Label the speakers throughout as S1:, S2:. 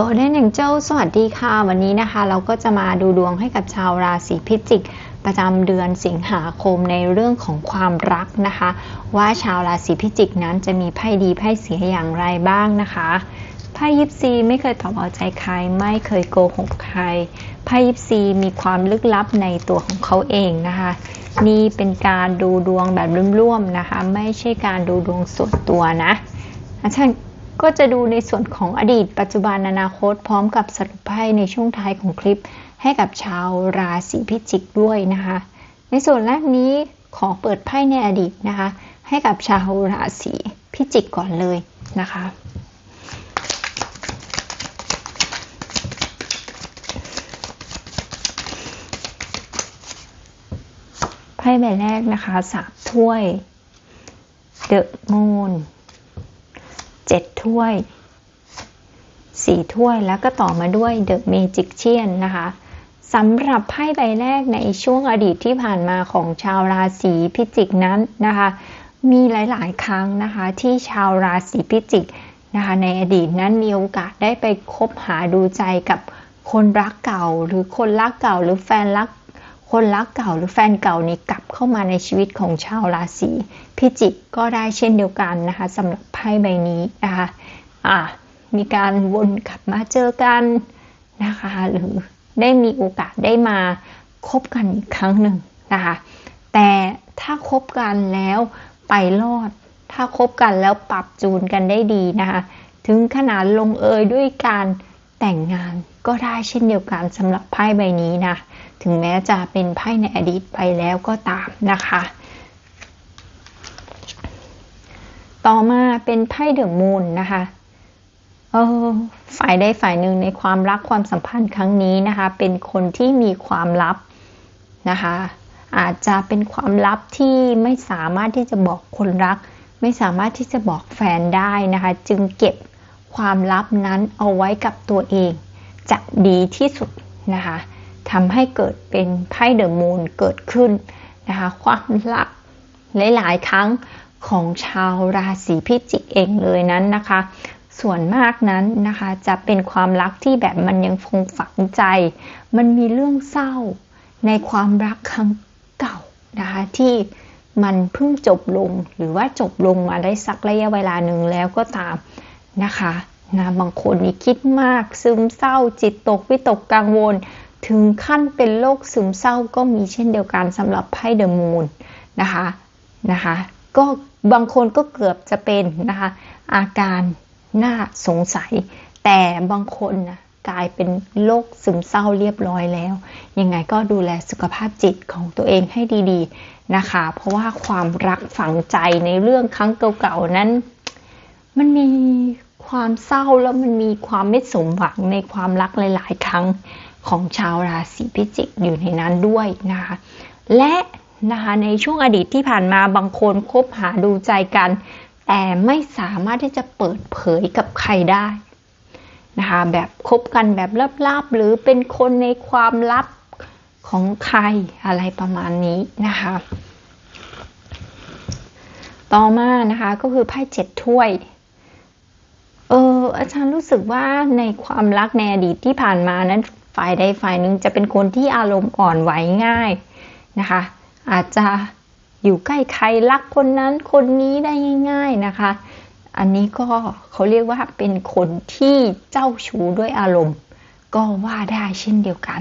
S1: Golden Angel สวัสดีค่ะ วันนี้นะคะ เราก็จะมาดูดวงให้กับชาวราศีพิจิก ประจำเดือนสิงหาคมในเรื่องของความรักนะคะ ว่าชาวราศีพิจิกนั้นจะมีไพ่ดีไพ่เสียอย่างไรบ้างนะคะไพ่ยิปซีไม่เคยตอบเอาใจใคร ไม่เคยโกหกใครไพ่ยิปซีมีความลึกลับในตัวของเขาเองนะคะ นี่เป็นการดูดวงแบบร่วมๆนะคะ ไม่ใช่การดูดวงส่วนตัวนะอาจารย์ ก็จะดูในส่วนของอดีต ปัจจุบันอนาคต พร้อมกับสรุปไพ่ในช่วงท้ายของคลิป ให้กับชาวราศีพิจิกด้วยนะคะ ในส่วนแรกนี้ขอเปิดไพ่ในอดีตนะคะ ให้กับชาวราศีพิจิกก่อนเลยนะคะไพ่ใบแรกนะคะสามถ้วย เดอะมูน เจ็ดถ้วยสี่ถ้วยแล้วก็ต่อมาด้วยเดอะเมจิกเชียนนะคะสำหรับไพ่ใบแรกในช่วงอดีตที่ผ่านมาของชาวราศีพิจิกนั้นนะคะ มีหลาย ๆ ครั้งนะคะที่ชาวราศีพิจิกนะคะในอดีตนั้นมีโอกาสได้ไปคบหาดูใจกับคนรักเก่า หรือคนรักเก่า หรือแฟนรัก คนรักเก่าหรือแฟนเก่านี้กลับเข้ามาในชีวิตของชาวราศีพิจิกก็ได้เช่นเดียวกันนะคะสำหรับไพ่ใบนี้นะคะอ่ามีการวนกลับมาเจอกันนะคะหรือได้มีโอกาสได้มาคบกันอีกครั้งหนึ่งนะคะแต่ถ้าคบกันแล้วไปรอด ถ้าคบกันแล้วปรับจูนกันได้ดีนะคะถึงขนาดลงเอยด้วยการแต่งงานก็ได้เช่นเดียวกันสำหรับไพ่ใบนี้นะ ถึงแม้จะเป็นไพ่ในอดีตไปแล้วก็ตามนะคะ ต่อมาเป็นไพ่เดอะมูนนะคะเออฝ่ายใดฝ่ายหนึ่งในความรักความสัมพันธ์ครั้งนี้นะคะ เป็นคนที่มีความลับนะคะ อาจจะเป็นความลับที่ไม่สามารถที่จะบอกคนรัก ไม่สามารถที่จะบอกแฟนได้นะคะ จึงเก็บความลับนั้นเอาไว้กับตัวเอง จะดีที่สุดนะคะ ทำให้เกิดเป็นไพ่เดอะมูนเกิดขึ้นนะคะความรักหลาย ๆ ครั้งของชาวราศีพิจิกเองเลยนั้นนะคะ ส่วนมากนั้นนะคะจะเป็นความรักที่แบบมันยังคงฝังใจ มันมีเรื่องเศร้าในความรักครั้งเก่านะคะที่มันเพิ่งจบลงหรือว่าจบลงมาได้สักระยะเวลาหนึ่งแล้วก็ตามนะคะนะบางคนนี่คิดมากซึมเศร้าจิตตกวิตกกังวล ถึงขั้นเป็นโรคซึมเศร้าก็มีเช่นเดียวกันสำหรับไพ่เดอะมูนนะคะนะคะก็บางคนก็เกือบจะเป็นนะคะอาการน่าสงสัย แต่บางคนนะกลายเป็นโรคซึมเศร้าเรียบร้อยแล้ว ยังไงก็ดูแลสุขภาพจิตของตัวเองให้ดีๆนะคะ เพราะว่าความรักฝังใจในเรื่องครั้งเก่าๆนั้น มันมีความเศร้าแล้วมันมีความไม่สมหวังในความรักหลาย ๆ ครั้ง ของชาวราศีพิจิกอยู่ในนั้นด้วยนะคะและนะคะในช่วงอดีตที่ผ่านมาบางคนคบหาดูใจกัน แต่ไม่สามารถที่จะเปิดเผยกับใครได้นะคะแบบคบกันแบบลับๆ หรือเป็นคนในความลับของใครอะไรประมาณนี้นะคะต่อมานะคะก็คือไพ่เจ็ดถ้วย เอออาจารย์รู้สึกว่าในความรักในอดีตที่ผ่านมานั้น ฝ่ายใดฝ่ายหนึ่งจะเป็นคนที่อารมณ์อ่อนไหวง่ายนะคะ อาจจะอยู่ใกล้ใครรักคนนั้นคนนี้ได้ง่าย ๆนะคะ อันนี้ก็เขาเรียกว่าเป็นคนที่เจ้าชู้ด้วยอารมณ์ ก็ว่าได้เช่นเดียวกัน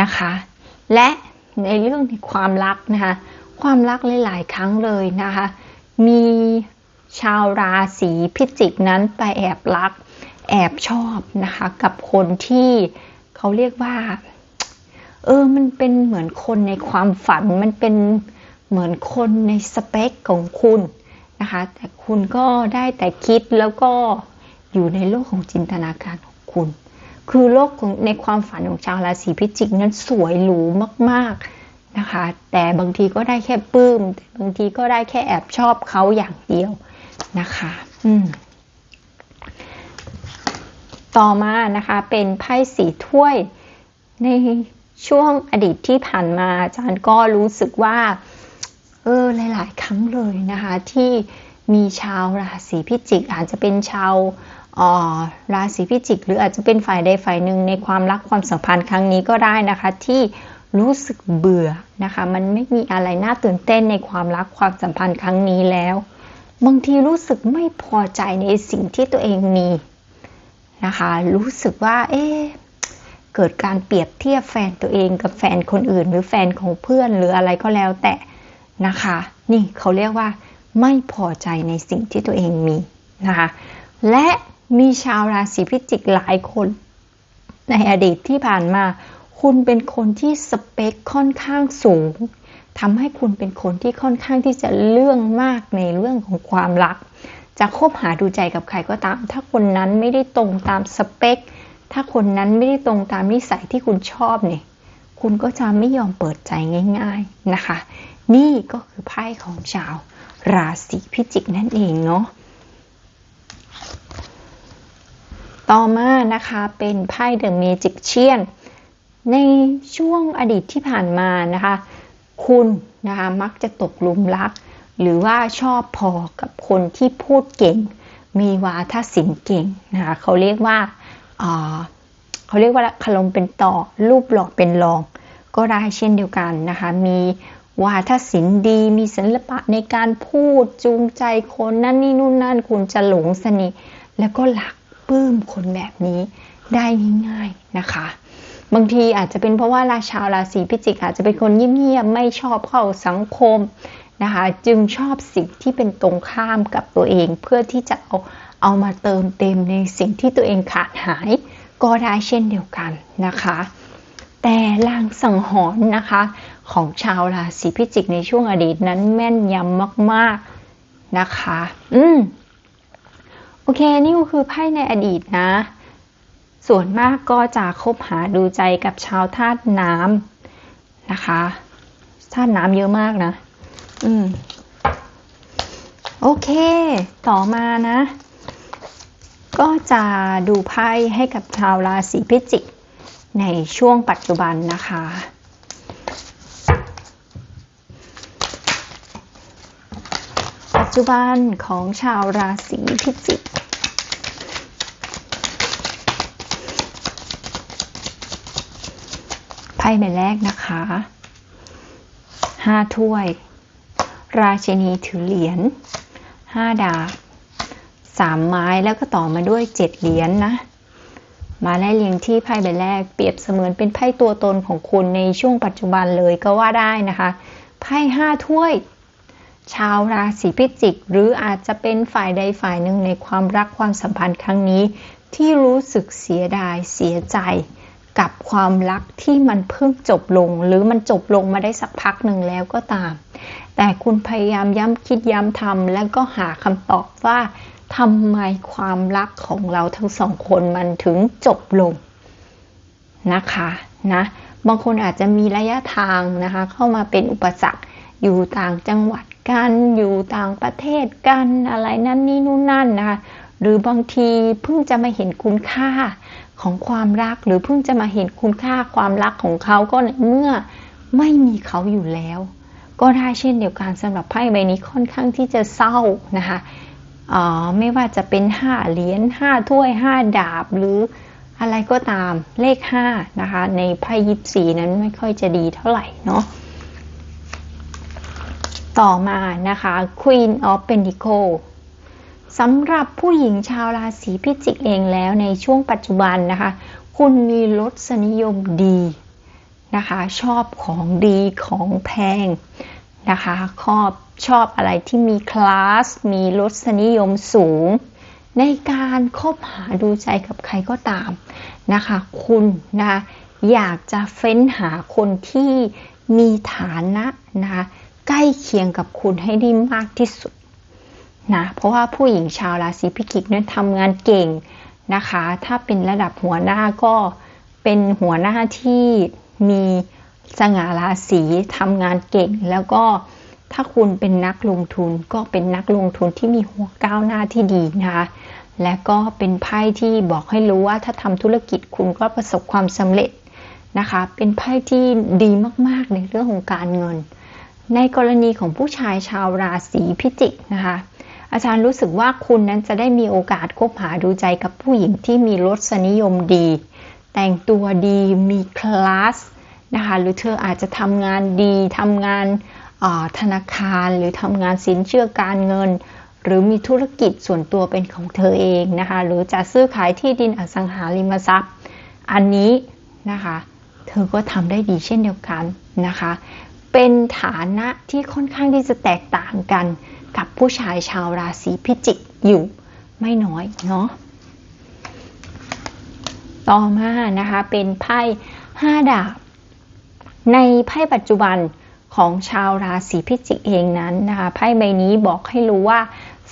S1: นะคะ และในเรื่องในความรักนะคะ ความรักหลายๆครั้งเลยนะคะ มีชาวราศีพิจิกนั้นไปแอบรัก แอบชอบนะคะ กับคนที่ เขาเรียกว่า เออ มันเป็นเหมือนคนในความฝัน มันเป็นเหมือนคนในสเปคของคุณนะคะ แต่คุณก็ได้แต่คิดแล้วก็อยู่ในโลกของจินตนาการของคุณ คือโลกของในความฝันของชาวราศีพิจิกนั้นสวยหรูมาก ๆนะคะ แต่บางทีก็ได้แค่ปลื้ม แต่บางทีก็ได้แค่แอบชอบเขาอย่างเดียวนะคะ อืม ต่อมานะคะเป็นไพ่สีถ้วย ในช่วงอดีตที่ผ่านมาอาจารย์ก็รู้สึกว่าเออหลาย ๆ ครั้งเลยนะคะที่มีชาวราศีพิจิก อาจจะเป็นชาวราศีพิจิก หรืออาจจะเป็นฝ่ายใดฝ่ายหนึ่งในความรักความสัมพันธ์ครั้งนี้ก็ได้นะคะ ที่รู้สึกเบื่อนะคะ มันไม่มีอะไรน่าตื่นเต้นในความรักความสัมพันธ์ครั้งนี้แล้ว บางทีรู้สึกไม่พอใจในสิ่งที่ตัวเองมี นะคะ รู้สึกว่า เอ๊เกิดการเปรียบเทียบแฟนตัวเองกับแฟนคนอื่น หรือแฟนของเพื่อนหรืออะไรก็แล้วแต่นะคะ นี่เขาเรียกว่าไม่พอใจในสิ่งที่ตัวเองมีนะคะ และมีชาวราศีพิจิกหลายคน ในอดีตที่ผ่านมา คุณเป็นคนที่สเปคค่อนข้างสูงทำให้คุณเป็นคนที่ค่อนข้างที่จะเรื่องมากในเรื่องของความรัก จะคบหาดูใจกับใครก็ตาม ถ้าคนนั้นไม่ได้ตรงตามสเปค ถ้าคนนั้นไม่ได้ตรงตามนิสัยที่คุณชอบเนี่ย คุณก็จะไม่ยอมเปิดใจง่าย ๆนะคะ นี่ก็คือไพ่ของชาว ราศีพิจิกนั่นเองเนาะ ต่อมานะคะเป็นไพ่เดอะเมจิกเชียน ในช่วงอดีตที่ผ่านมานะคะ คุณนะคะมักจะตกลุมรัก หรือว่าชอบพอกับคนที่พูดเก่ง มีวาทศิลป์เก่งนะคะเขาเรียกว่าเขาเรียกว่าคลมเป็นต่อรูปหล่อเป็นรอง ก็ได้เช่นเดียวกันนะคะมีวาทศิลป์ดี มีศิลปะในการพูดจูงใจคนนั่นนี่นู่นนั่นคุณจะหลงสนิทแล้วก็หลักปลื้มคนแบบนี้ได้ง่ายๆนะคะ บางทีอาจจะเป็นเพราะว่าราชาราศีพิจิกอาจจะเป็นคนเงียบๆไม่ชอบเข้าสังคม นะคะ จึงชอบสิ่งที่เป็นตรงข้ามกับตัวเอง เพื่อที่จะเอาเอามาเติมเต็มในสิ่งที่ตัวเองขาดหาย ก็ได้เช่นเดียวกันนะคะ แต่ลางสังหรณ์นะคะ ของชาวราศีพิจิกในช่วงอดีตนั้นแม่นยำมากๆนะคะ อืมโอเค นี่ก็คือไพ่ในอดีตนะ ส่วนมากก็จะคบหาดูใจกับชาวธาตุน้ำนะคะธาตุน้ำเยอะมากนะ อืม โอเค ต่อมานะ ก็จะดูไพ่ให้กับชาวราศีพิจิกในช่วงปัจจุบันนะคะ ปัจจุบันของชาวราศีพิจิกไพ่ใบแรกนะคะห้าถ้วย ราชินีถือเหรียญห้าดาบสามไม้แล้วก็ต่อมาด้วยเจ็ดเหรียญนนะมาไล่เรียงที่ไพ่ใบแรกเปรียบเสมือนเป็นไพ่ตัวตนของคุณในช่วงปัจจุบันเลยก็ว่าได้นะคะไพ่ห้าถ้วย ชาวราศีพิจิก หรืออาจจะเป็นฝ่ายใดฝ่ายหนึ่งในความรักความสัมพันธ์ครั้งนี้ ที่รู้สึกเสียดายเสียใจ กับความรักที่มันเพิ่งจบลง หรือมันจบลงมาได้สักพักหนึ่งแล้วก็ตาม แต่คุณพยายามย้ำคิดย้ำทำแล้วก็หาคำตอบว่าทำไมความรักของเราทั้งสองคนมันถึงจบลงนะคะนะบางคนอาจจะมีระยะทางนะคะเข้ามาเป็นอุปสรรคอยู่ต่างจังหวัดกันอยู่ต่างประเทศกันอะไรนั่นนี่นู่นนั่นนะคะหรือบางทีเพิ่งจะมาเห็นคุณค่าของความรักหรือเพิ่งจะมาเห็นคุณค่าความรักของเขาก็เมื่อไม่มีเขาอยู่แล้ว ก็ได้เช่นเดียวกันสำหรับไพ่ใบนี้ค่อนข้างที่จะเศร้านะคะไม่ว่าจะเป็นห้าเหรียญห้าถ้วยห้าดาบหรืออะไรก็ตามเลขห้านะคะ ในไพ่ยิปซีนั้นไม่ค่อยจะดีเท่าไหร่เนาะต่อมานะคะ Queen of Pentacles สำหรับผู้หญิงชาวราศีพิจิกเองแล้วในช่วงปัจจุบันนะคะ คุณมีรสนิยมดี นะคะ ชอบของดีของแพงนะคะชอบชอบอะไรที่มีคลาส มีรสนิยมสูง ในการคบหาดูใจกับใครก็ตามนะคะ คุณนะอยากจะเฟ้นหาคนที่มีฐานะนะคะใกล้เคียงกับคุณให้ได้มากที่สุดนะเพราะว่าผู้หญิงชาวราศีพิจิกนั้นทำงานเก่งนะคะ ถ้าเป็นระดับหัวหน้าก็เป็นหัวหน้าที่ มีสง่าราศีทำงานเก่ง แล้วก็ถ้าคุณเป็นนักลงทุนก็เป็นนักลงทุนที่มีหัวก้าวหน้าที่ดีนะคะและก็เป็นไพ่ที่บอกให้รู้ว่าถ้าทำธุรกิจคุณก็ประสบความสำเร็จนะคะ เป็นไพ่ที่ดีมากๆในเรื่องของการเงิน ในกรณีของผู้ชายชาวราศีพิจิกนะคะอาจารย์รู้สึกว่าคุณนั้นจะได้มีโอกาสคบหาดูใจกับผู้หญิงที่มีรสนิยมดี แต่งตัวดีมีคลาสนะคะหรือเธออาจจะทำงานดีทำงานธนาคารหรือทำงานสินเชื่อการเงิน หรือมีธุรกิจส่วนตัวเป็นของเธอเองนะคะหรือจะซื้อขายที่ดินอสังหาริมทรัพย์ อันนี้นะคะเธอก็ทำได้ดีเช่นเดียวกันนะคะเป็นฐานะที่ค่อนข้างที่จะแตกต่างกันกับผู้ชายชาวราศีพิจิกอยู่ไม่น้อยเนาะ ต่อมานะคะ เป็นไพ่ห้าดาบ ในไพ่ปัจจุบันของชาวราศีพิจิกเองนั้นนะคะไพ่ใบนี้บอกให้รู้ว่า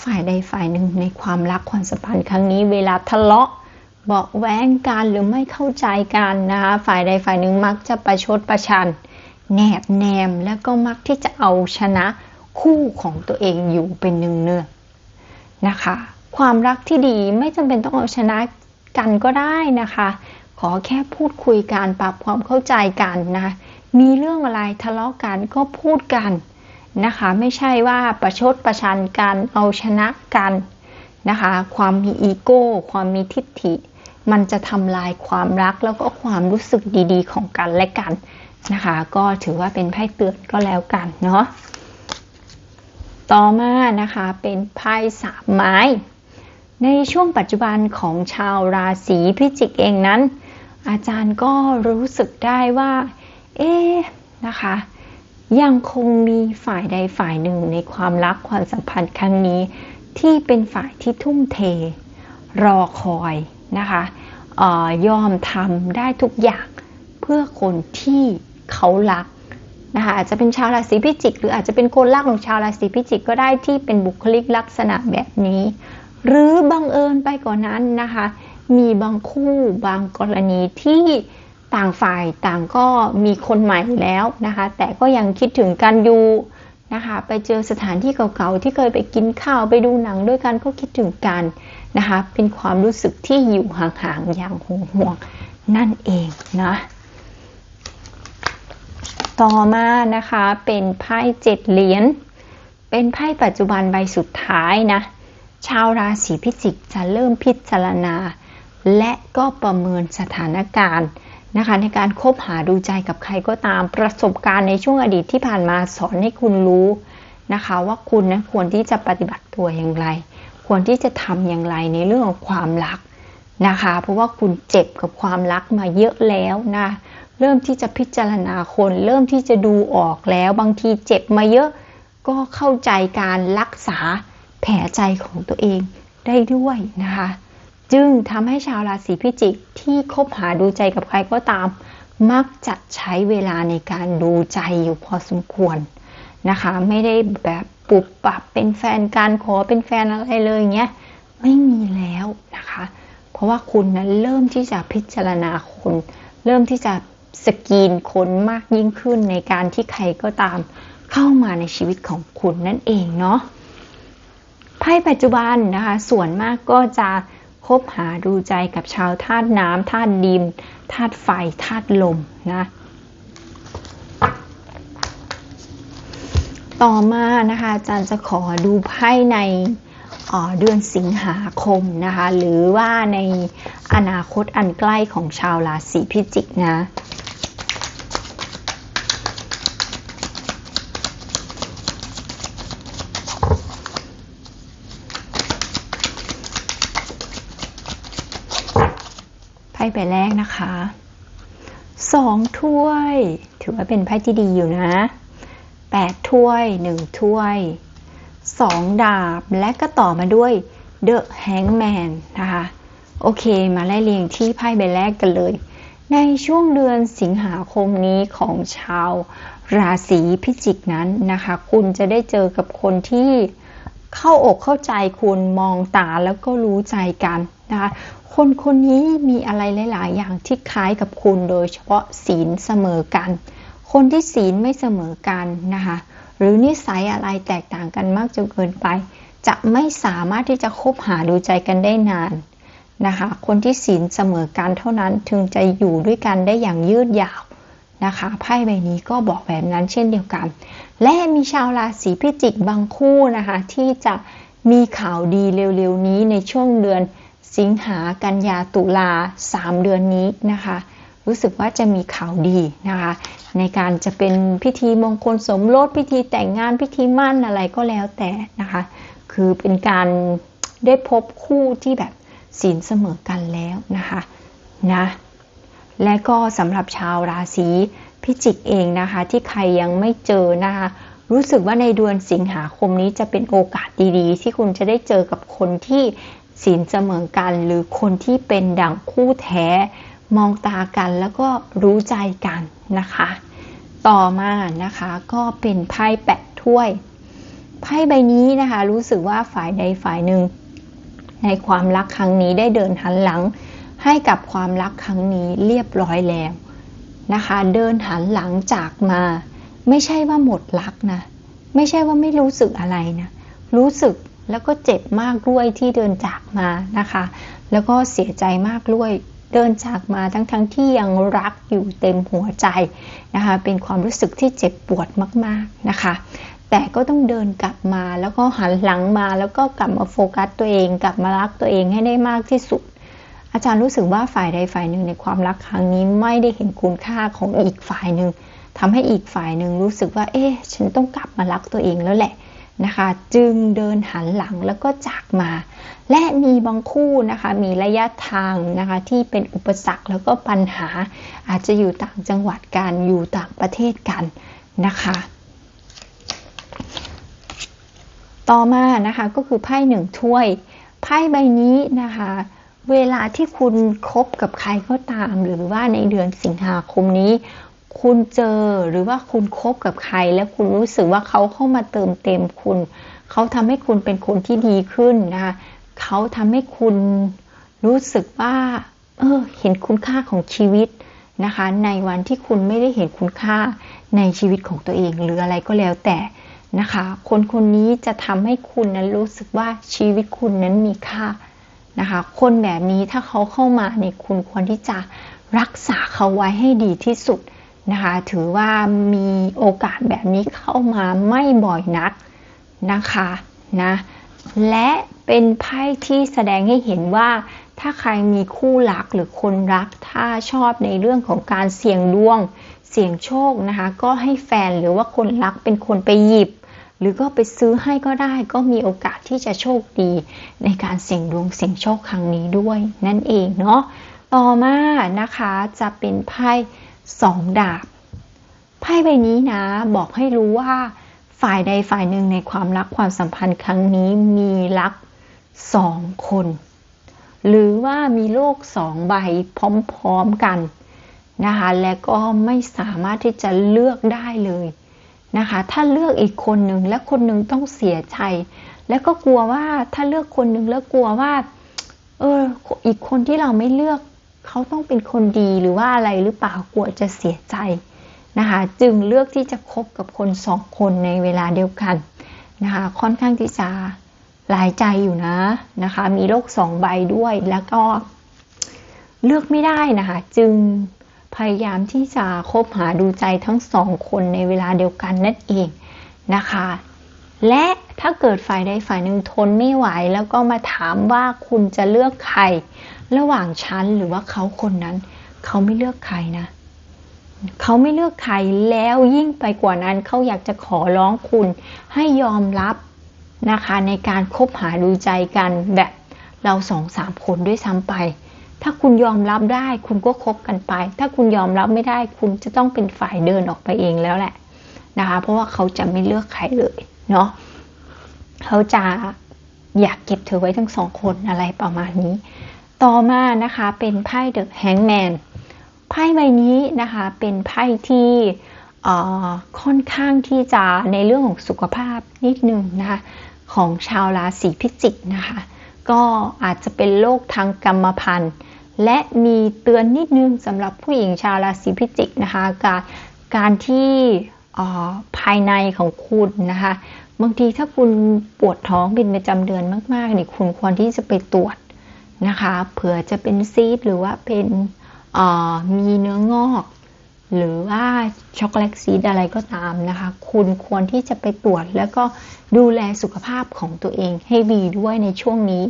S1: ฝ่ายใดฝ่ายหนึ่งในความรักความสัมพันธ์ครั้งนี้เวลาทะเลาะบอกแว้งกันหรือไม่เข้าใจกันนะคะฝ่ายใดฝ่ายหนึ่งมักจะประชดประชัน แนบแนมแล้วก็มักที่จะเอาชนะคู่ของตัวเองอยู่เป็นเนืองๆนะคะ ความรักที่ดีไม่จำเป็นต้องเอาชนะ กันก็ได้นะคะ ขอแค่พูดคุยกันปรับความเข้าใจกันนะมีเรื่องอะไรทะเลาะกันก็พูดกันนะคะ ไม่ใช่ว่าประชดประชันกันเอาชนะกันนะคะ ความมีอีโก้ ความมีทิฏฐิ มันจะทำลายความรักแล้วก็ความรู้สึกดีๆ ของกันและกันนะคะ ก็ถือว่าเป็นไพ่เตือนก็แล้วกันเนาะต่อมานะคะเป็นไพ่สามไม้ ในช่วงปัจจุบันของชาวราศีพิจิกเองนั้น อาจารย์ก็รู้สึกได้ว่า เอ๊นะคะ ยังคงมีฝ่ายใดฝ่ายหนึ่งในความรักความสัมพันธ์ครั้งนี้ ที่เป็นฝ่ายที่ทุ่มเท รอคอยนะคะอยอมทำได้ทุกอย่างเพื่อคนที่เขารักนะคะอาจจะเป็นชาวราศีพิจิก หรืออาจจะเป็นคนรักของชาวราศีพิจิกก็ได้ที่เป็นบุคลิกลักษณะแบบนี้ หรือบังเอิญไปกว่านนั้นนะคะ มีบางคู่บางกรณีที่ต่างฝ่ายต่างก็มีคนใหม่แล้วนะคะ แต่ก็ยังคิดถึงกันอยู่นะคะ ไปเจอสถานที่เก่าๆที่เคยไปกินข้าวไปดูหนังด้วยกันก็คิดถึงกันนะคะ เป็นความรู้สึกที่อยู่ห่างๆอย่างห่วงๆนั่นเองนะต่อมานะคะเป็นไพ่เจ็ดเหรียญเป็นไพ่ปัจจุบันใบสุดท้ายนะ ชาวราศีพิจิกจะเริ่มพิจารณา และก็ประเมินสถานการณ์นะคะในการคบหาดูใจกับใครก็ตามประสบการณ์ในช่วงอดีตที่ผ่านมาสอนให้คุณรู้นะคะว่าคุณนะควรที่จะปฏิบัติตัวอย่างไร ควรที่จะทำอย่างไรในเรื่องของความรักนะคะเพราะว่าคุณเจ็บกับความรักมาเยอะแล้วนะเริ่มที่จะพิจารณาคน เริ่มที่จะดูออกแล้วบางทีเจ็บมาเยอะก็เข้าใจการรักษา ผลใจของตัวเองได้ด้วยนะคะ จึงทำให้ชาวราศีพิจิกที่คบหาดูใจกับใครก็ตาม มักจะใช้เวลาในการดูใจอยู่พอสมควรนะคะ ไม่ได้แบบปุบปับเป็นแฟนการขอเป็นแฟนอะไรเลยเงี้ยไม่มีแล้วนะคะ เพราะว่าคุณนั้นเริ่มที่จะพิจารณาคน เริ่มที่จะสกรีนคนมากยิ่งขึ้นในการที่ใครก็ตามเข้ามาในชีวิตของคุณนั่นเองเนาะ พ่ปัจจุบันนะคะ ส่วนมากก็จะคบหาดูใจกับชาวธาตุน้ำธาตุดินธาตุไฟธาตุลมนะต่อมานะคะอาจารย์จะขอดูไพ่ในเดือนสิงหาคมนะคะ หรือว่าในอนาคตอันใกล้ของชาวราศีพิจิกนะ ใบแรกนะคะสองถ้วย ถือว่าเป็นไพ่ที่ดีอยู่นะแปดถ้วยหนึ่งถ้วยสองดาบและก็ต่อมาด้วยเดอะแฮงแมนนะคะ โอเค มาไล่เรียงที่ไพ่ใบแรกกันเลย ในช่วงเดือนสิงหาคมนี้ของชาวราศีพิจิกนั้นนะคะ คุณจะได้เจอกับคนที่เข้าอกเข้าใจคุณมองตาแล้วก็รู้ใจกัน นะคะคนคนนี้มีอะไรหลาย ๆ อย่างที่คล้ายกับคุณโดยเฉพาะศีลเสมอกัน คนที่ศีลไม่เสมอกันนะคะหรือนิสัยอะไรแตกต่างกันมากจนเกินไป จะไม่สามารถที่จะคบหาดูใจกันได้นานนะคะคนที่ศีลเสมอกันเท่านั้นถึงจะอยู่ด้วยกันได้อย่างยืดยาวนะคะไพ่ใบนี้ก็บอกแบบนั้นเช่นเดียวกัน และมีชาวราศีพิจิกบางคู่นะคะที่จะมีข่าวดีเร็ว ๆ นี้ในช่วงเดือน สิงหากันยาตุลาสามเดือนนี้นะคะ รู้สึกว่าจะมีข่าวดีนะคะ ในการจะเป็นพิธีมงคลสมรสพิธีแต่งงานพิธีมั่นอะไรก็แล้วแต่นะคะ คือเป็นการได้พบคู่ที่แบบศีลเสมอกันแล้วนะคะนะและก็สำหรับชาวราศีพิจิกเองนะคะ ที่ใครยังไม่เจอนะคะ รู้สึกว่าในเดือนสิงหาคมนี้จะเป็นโอกาสดีๆ ที่คุณจะได้เจอกับคนที่ ศีลเสมอกัน หรือคนที่เป็นดั่งคู่แท้ มองตากันแล้วก็รู้ใจกันนะคะ ต่อมานะคะก็เป็นไพ่แปดถ้วย ไพ่ใบนี้นะคะ รู้สึกว่าฝ่ายใดฝ่ายหนึ่ง ในความรักครั้งนี้ได้เดินหันหลัง ให้กับความรักครั้งนี้เรียบร้อยแล้วนะคะ เดินหันหลังจากมา ไม่ใช่ว่าหมดรักนะ ไม่ใช่ว่าไม่รู้สึกอะไรนะ รู้สึก แล้วก็เจ็บมากด้วยที่เดินจากมานะคะ แล้วก็เสียใจมากด้วยเดินจากมาทั้งๆทที่ยังรักอยู่เต็มหัวใจนะคะเป็นความรู้สึกที่เจ็บปวดมากๆนะคะ แต่ก็ต้องเดินกลับมาแล้วก็หันหลังมาแล้วก็กลับมาโฟกัสตัวเองกลับมารักตัวเองให้ได้มากที่สุด อาจารย์รู้สึกว่าฝ่ายใดฝ่ายหนึ่งในความรักครั้งนี้ไม่ได้เห็นคุณค่าของอีกฝ่ายหนึ่งทำให้อีกฝ่ายหนึ่งรู้สึกว่า เอ๊ะ ฉันต้องกลับมารักตัวเองแล้วแหละ นะคะ จึงเดินหันหลังแล้วก็จากมา และมีบางคู่นะคะมีระยะทางนะคะที่เป็นอุปสรรคแล้วก็ปัญหา อาจจะอยู่ต่างจังหวัดกันอยู่ต่างประเทศกันนะคะต่อมานะคะก็คือไพ่หนึ่งถ้วย ไพ่ใบนี้นะคะ เวลาที่คุณคบกับใครก็ตาม หรือว่าในเดือนสิงหาคมนี้ คุณเจอหรือว่าคุณคบกับใคร แล้วคุณรู้สึกว่าเขาเข้ามาเติมเต็มคุณ เขาทำให้คุณเป็นคนที่ดีขึ้นนะคะเขาทำให้คุณรู้สึกว่า เออ เห็นคุณค่าของชีวิตนะคะ ในวันที่คุณไม่ได้เห็นคุณค่าในชีวิตของตัวเองหรืออะไรก็แล้วแต่นะคะ คนคนนี้จะทำให้คุณนั้นรู้สึกว่าชีวิตคุณนั้นมีค่านะคะ คนแบบนี้ถ้าเขาเข้ามาในคุณควรที่จะรักษาเขาไว้ให้ดีที่สุด นะคะ ถือว่ามีโอกาสแบบนี้เข้ามาไม่บ่อยนักนะคะนะและเป็นไพ่ที่แสดงให้เห็นว่าถ้าใครมีคู่รักหรือคนรัก ถ้าชอบในเรื่องของการเสี่ยงดวง เสี่ยงโชคนะคะ ก็ให้แฟนหรือว่าคนรักเป็นคนไปหยิบ หรือก็ไปซื้อให้ก็ได้ ก็มีโอกาสที่จะโชคดี ในการเสี่ยงดวงเสี่ยงโชคครั้งนี้ด้วย นั่นเองเนาะต่อมานะคะจะเป็นไพ่ สองดาบ ไพ่ใบนี้นะ บอกให้รู้ว่า ฝ่ายใดฝ่ายหนึ่งในความรักความสัมพันธ์ครั้งนี้มีรักสองคน หรือว่ามีโลกสองใบพร้อมๆกันนะคะ และก็ไม่สามารถที่จะเลือกได้เลยนะคะ ถ้าเลือกอีกคนหนึ่งและคนหนึ่งต้องเสียใจ แล้วก็กลัวว่าถ้าเลือกคนหนึ่งแล้วกลัวว่า เออ อีกคนที่เราไม่เลือก เขาต้องเป็นคนดีหรือว่าอะไรหรือเปล่ากลัวจะเสียใจนะคะจึงเลือกที่จะคบกับคนสองคนในเวลาเดียวกันนะคะค่อนข้างที่จะหลายใจอยู่นะนะคะมีโลกสองใบด้วยแล้วก็เลือกไม่ได้นะคะจึงพยายามที่จะคบหาดูใจทั้งสองคนในเวลาเดียวกันนั่นเองนะคะ และถ้าเกิดฝ่ายใดฝ่ายหนึ่งทนไม่ไหว แล้วก็มาถามว่าคุณจะเลือกใคร ระหว่างฉันหรือว่าเขาคนนั้น เขาไม่เลือกใครนะ เขาไม่เลือกใครแล้วยิ่งไปกว่านั้นเขาอยากจะขอร้องคุณ ให้ยอมรับนะคะ ในการคบหาดูใจกันแบบเราสองสามคนด้วยซ้ำไป ถ้าคุณยอมรับได้คุณก็คบกันไป ถ้าคุณยอมรับไม่ได้คุณจะต้องเป็นฝ่ายเดินออกไปเองแล้วแหละนะคะ เพราะว่าเขาจะไม่เลือกใครเลยเนาะเขาจะอยากเก็บเธอไว้ทั้งสองคนอะไรประมาณนี้ ต่อมานะคะเป็นไพ่เดอะแฮงแมนไพ่ใบนี้นะคะเป็นไพ่ที่ค่อนข้างที่จะในเรื่องของสุขภาพนิดนึงนะคะของชาวราศีพิจิกนะคะก็อาจจะเป็นโรคทางกรรมพันธุ์ และมีเตือนนิดนึงสำหรับผู้หญิงชาวราศีพิจิกนะคะการการที่ภายในของคุณนะคะบางทีถ้าคุณปวดท้องเป็นประจำเดือนมากๆเนี่ยคุณควรที่จะไปตรวจ นะคะเผื่อจะเป็นซีดหรือว่าเป็นมีเนื้องอก หรือว่าช็อกโกแลตซีดอะไรก็ตามนะคะ คุณควรที่จะไปตรวจแล้วก็ดูแลสุขภาพของตัวเองให้ดีด้วยในช่วงนี้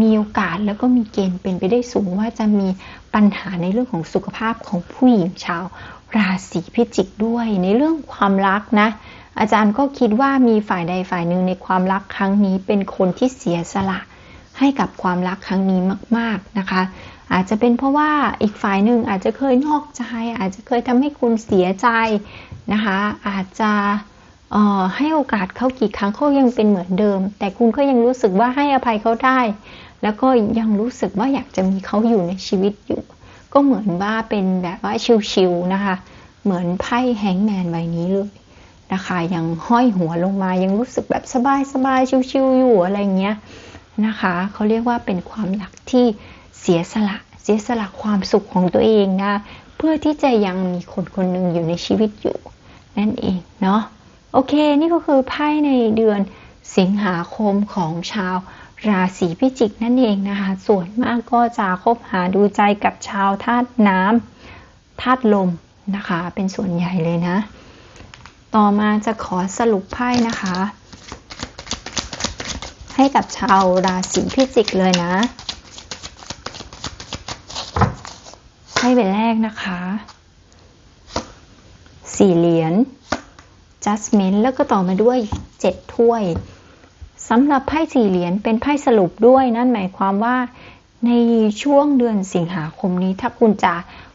S1: มีโอกาสแล้วก็มีเกณฑ์เป็นไปได้สูงว่าจะมีปัญหาในเรื่องของสุขภาพของผู้หญิงชาวราศีพิจิกด้วยในเรื่องความรักนะ อาจารย์ก็คิดว่ามีฝ่ายใดฝ่ายหนึ่งในความรักครั้งนี้เป็นคนที่เสียสละ ให้กับความรักครั้งนี้มาก ๆนะคะ อาจจะเป็นเพราะว่าอีกฝ่ายหนึ่งอาจจะเคยนอกใจ อาจจะเคยทำให้คุณเสียใจนะคะ อาจจะให้โอกาสเขากี่ครั้งเขายังเป็นเหมือนเดิม แต่คุณก็ยังรู้สึกว่าให้อภัยเขาได้ แล้วก็ยังรู้สึกว่าอยากจะมีเขาอยู่ในชีวิตอยู่ ก็เหมือนว่าเป็นแบบว่าชิวๆนะคะ เหมือนไพ่แฮงแมนใบนี้เลยนะคะยังห้อยหัวลงมายังรู้สึกแบบสบายๆชิวๆอยู่อะไรเงี้ย นะคะเขาเรียกว่าเป็นความรักที่เสียสละเสียสละความสุขของตัวเองนะ เพื่อที่จะยังมีคนคนหนึ่งอยู่ในชีวิตอยู่ นั่นเองเนาะโอเค นี่ก็คือไพ่ในเดือนสิงหาคมของชาวราศีพิจิกนั่นเองนะคะ ส่วนมากก็จะคบหาดูใจกับชาวธาตุน้ำธาตุลมนะคะ เป็นส่วนใหญ่เลยนะ ต่อมาจะขอสรุปไพ่นะคะ ให้กับชาวราศีพิจิกเลยนะไพ่ใบแรกนะคะสี่เหรียญ judgment แล้วก็ต่อมาด้วยเจ็ดถ้วยสำหรับไพ่สี่เหรียญเป็นไพ่สรุปด้วยนั่นหมายความว่าในช่วงเดือนสิงหาคมนี้ ถ้าคุณจะ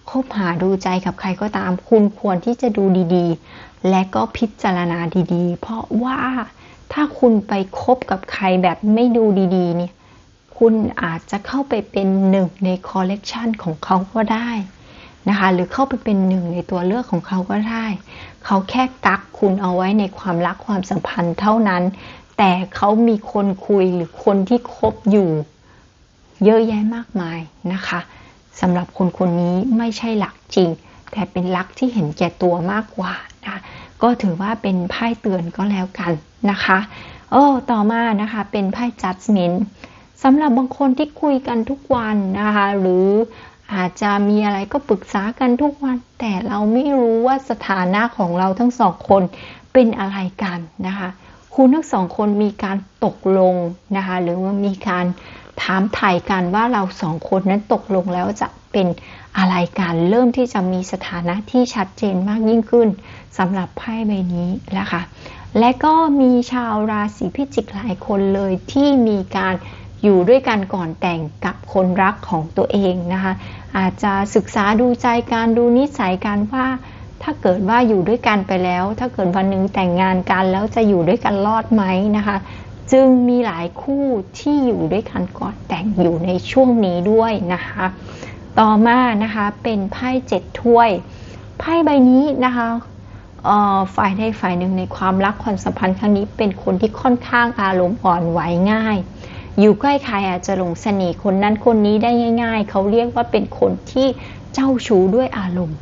S1: คบหาดูใจกับใครก็ตาม คุณควรที่จะดูดีๆ และก็พิจารณาดีๆ เพราะว่า ถ้าคุณไปคบกับใครแบบไม่ดูดีๆ เนี่ย คุณอาจจะเข้าไปเป็นหนึ่งในคอลเลกชันของเขาก็ได้นะคะ หรือเข้าไปเป็นหนึ่งในตัวเลือกของเขาก็ได้ เขาแค่กักคุณเอาไว้ในความรักความสัมพันธ์เท่านั้น แต่เขามีคนคุยหรือคนที่คบอยู่ เยอะแยะมากมายนะคะสำหรับคนคนนี้ไม่ใช่หลักจริง แต่เป็นรักที่เห็นแก่ตัวมากกว่า ก็ถือว่าเป็นไพ่เตือนก็แล้วกันนะคะโอ้ต่อมานะคะเป็นไพ่ judgment สำหรับบางคนที่คุยกันทุกวันนะคะ หรืออาจจะมีอะไรก็ปรึกษากันทุกวัน แต่เราไม่รู้ว่าสถานะของเราทั้งสองคนเป็นอะไรกันนะคะ คุณทั้งสองคนมีการตกลงนะคะ หรือว่ามีการถามถ่ายกันว่าเราสองคนนั้นตกลงแล้วจะเป็นอะไรกันเริ่มที่จะมีสถานะที่ชัดเจนมากยิ่งขึ้นสำหรับไพ่ใบนี้นะคะ และก็มีชาวราศีพิจิกหลายคนเลยที่มีการอยู่ด้วยกันก่อนแต่งกับคนรักของตัวเองนะคะ อาจจะศึกษาดูใจการดูนิสัยกันว่า ถ้าเกิดว่าอยู่ด้วยกันไปแล้ว ถ้าเกิดวันหนึ่งแต่งงานกัน แล้วจะอยู่ด้วยกันรอดไหมนะคะ จึงมีหลายคู่ที่อยู่ด้วยกันก่อนแต่งอยู่ในช่วงนี้ด้วยนะคะ ต่อมานะคะเป็นไพ่เจ็ดถ้วย ไพ่ใบนี้นะคะฝ่ายใดฝ่ายหนึ่งในความรักความสัมพันธ์ครั้งนี้เป็นคนที่ค่อนข้างอารมณ์อ่อนไหวง่าย อยู่ใกล้ใครอาจจะหลงเสน่ห์คนนั้นคนนี้ได้ง่าย ๆ เขาเรียกว่าเป็นคนที่เจ้าชู้ด้วยอารมณ์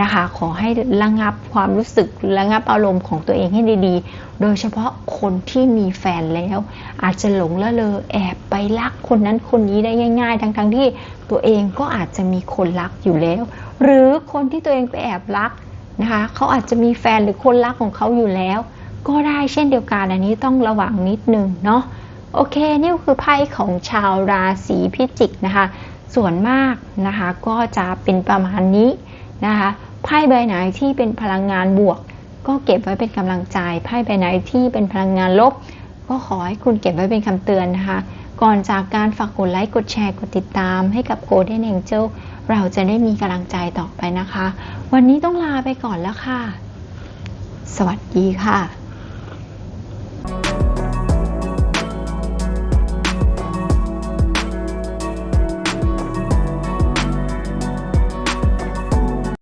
S1: นะคะ ขอให้ระงับความรู้สึกระงับอารมณ์ของตัวเองให้ดีๆ โดยเฉพาะคนที่มีแฟนแล้ว อาจจะหลงละเลอแอบไปรักคนนั้นคนนี้ได้ง่าย ๆ ทั้งๆทที่ตัวเองก็อาจจะมีคนรักอยู่แล้ว หรือคนที่ตัวเองไปแอบรักนะคะเขาอาจจะมีแฟนหรือคนรักของเขาอยู่แล้ว ก็ได้เช่นเดียวกันอันนี้ต้องระวังนิดนึงเนาะโอเค นี่คือไพ่ของชาวราศีพิจิกนะคะ ส่วนมากนะคะก็จะเป็นประมาณนี้นะคะ ไพ่ใบไหนที่เป็นพลังงานบวก ก็เก็บไว้เป็นกำลังใจ ไพ่ใบไหนที่เป็นพลังงานลบ ก็ขอให้คุณเก็บไว้เป็นคำเตือนนะคะ ก่อนจากการฝากกดไลค์กดแชร์กดติดตามให้กับ Golden Angel เราจะได้มีกำลังใจต่อไปนะคะ วันนี้ต้องลาไปก่อนแล้วค่ะ สวัสดีค่ะ